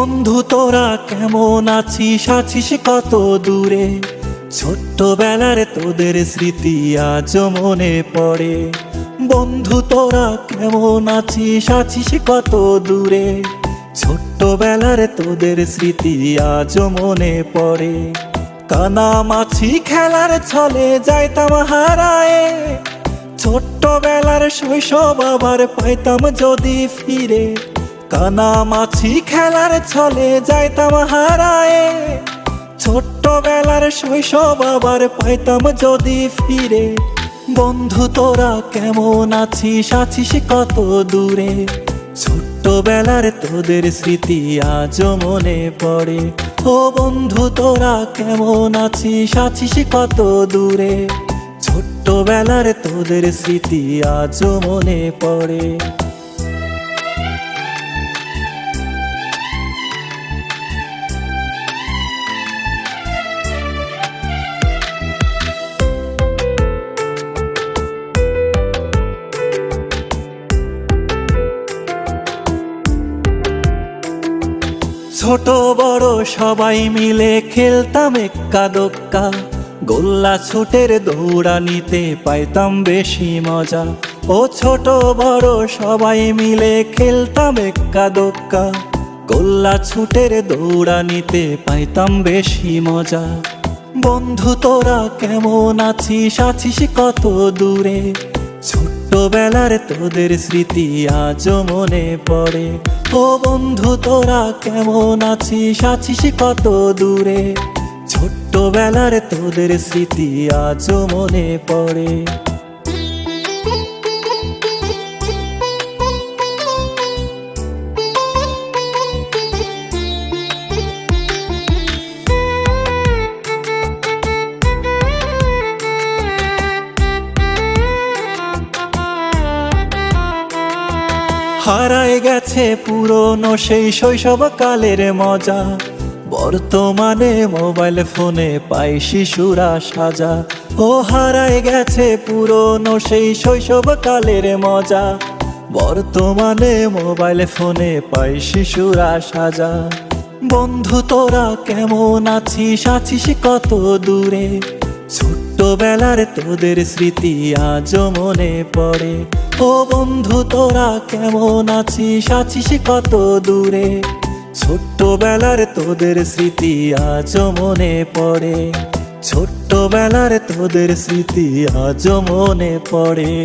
বন্ধু, তোরা কেমন আছিস? আছিস কত দূরে? ছোট্টবেলার তোদের স্মৃতি আজ মনে পড়ে। বন্ধু, তোরা কেমন আছিস? আছিস কত দূরে? ছোট্টবেলার তোদের স্মৃতি আজ মনে পড়ে। কানা মাছি খেলার ছলে যাইতাম হারায়ে। ছোট্টবেলার শৈশব আবার পাইতাম যদি ফিরে। কানা মাছি খেলার ছলে যাইতাম হারায়ে। ছোট্টবেলার শৈশব আবার পাইতাম যদি ফিরে। বন্ধু তোরা কেমন আছিস আছিস কত দূরে? ছোট্টবেলার তোদের স্মৃতি আজ মনে পড়ে। ও বন্ধু তোরা কেমন আছিস আছিস কত দূরে? ছোট্টবেলার তোদের স্মৃতি আজ মনে পড়ে। ছোট বড় সবাই মিলে খেলতাম এক্কা দোক্কা গোল্লা ছুটের দৌড়ানিতে পাইতাম বেশি মজা। ও ছোট বড় সবাই মিলে খেলতাম এক্কা দোক্কা গোল্লা ছুটের দৌড়ানিতে পাইতাম বেশি মজা। বন্ধু তোরা কেমন আছিস? আছিস কত দূরে? ছোট্টবেলার তোদের স্মৃতি আজ মনে পড়ে। ও বন্ধু, তোরা কেমন আছিস? আছিস কত দূরে? ছোট্টবেলার তোদের স্মৃতি আজ মনে পড়ে। হারায় গেছে পুরনো সেই শৈশব কালের মজা। বর্তমানে মোবাইল ফোনে পাই শিশুরা সাজা। ও হারায় গেছে পুরনো সেই শৈশব কালের মজা। বর্তমানে মোবাইল ফোনে পাই শিশুরা সাজা। বন্ধু তোরা কেমন আছিস? আছিস কত দূরে? ছোট্টবেলার তোদের স্মৃতি আজ মনে পড়ে। ও বন্ধু, তোরা কেমন আছিস? আছিস কত দূরে? ছোট্টবেলার তোদের স্মৃতি আজ মনে পড়ে। ছোট্টবেলার তোদের স্মৃতি আজ মনে পড়ে।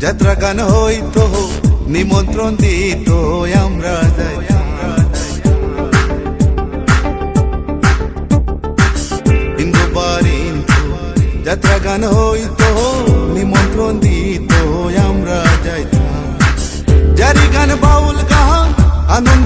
যাত্রা গান হইতো নিমন্ত্রণ দিত আমরা যাই। যাত্রা গান হইতো নিমন্ত্রণ দিত আমরা যাইতাম জারি গান বাউল গান আনন্দের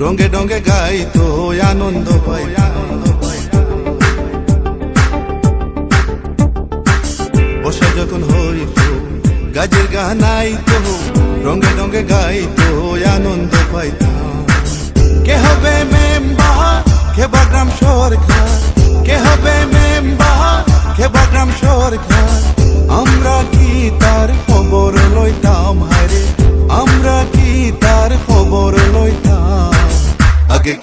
রঙে রঙে গাইতো আনন্দ পাইতাম বসা যখন হইতো গাজের গান আইতো রঙে রঙে গাইতো আনন্দ পাইতাম কে হবে মেম্বার? কে বাগ্রাম সরকার? কে হবে মেম্বার? কে বাগ্রাম সরকার?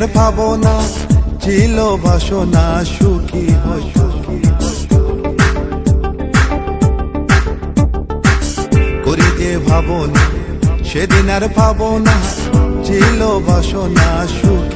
সেদিন আর পাবো না ছিল বাসনা, সুখী সুখী করি যে ভাবনা, সেদিন আর ভাবনা ছিল বাসনা, সুখী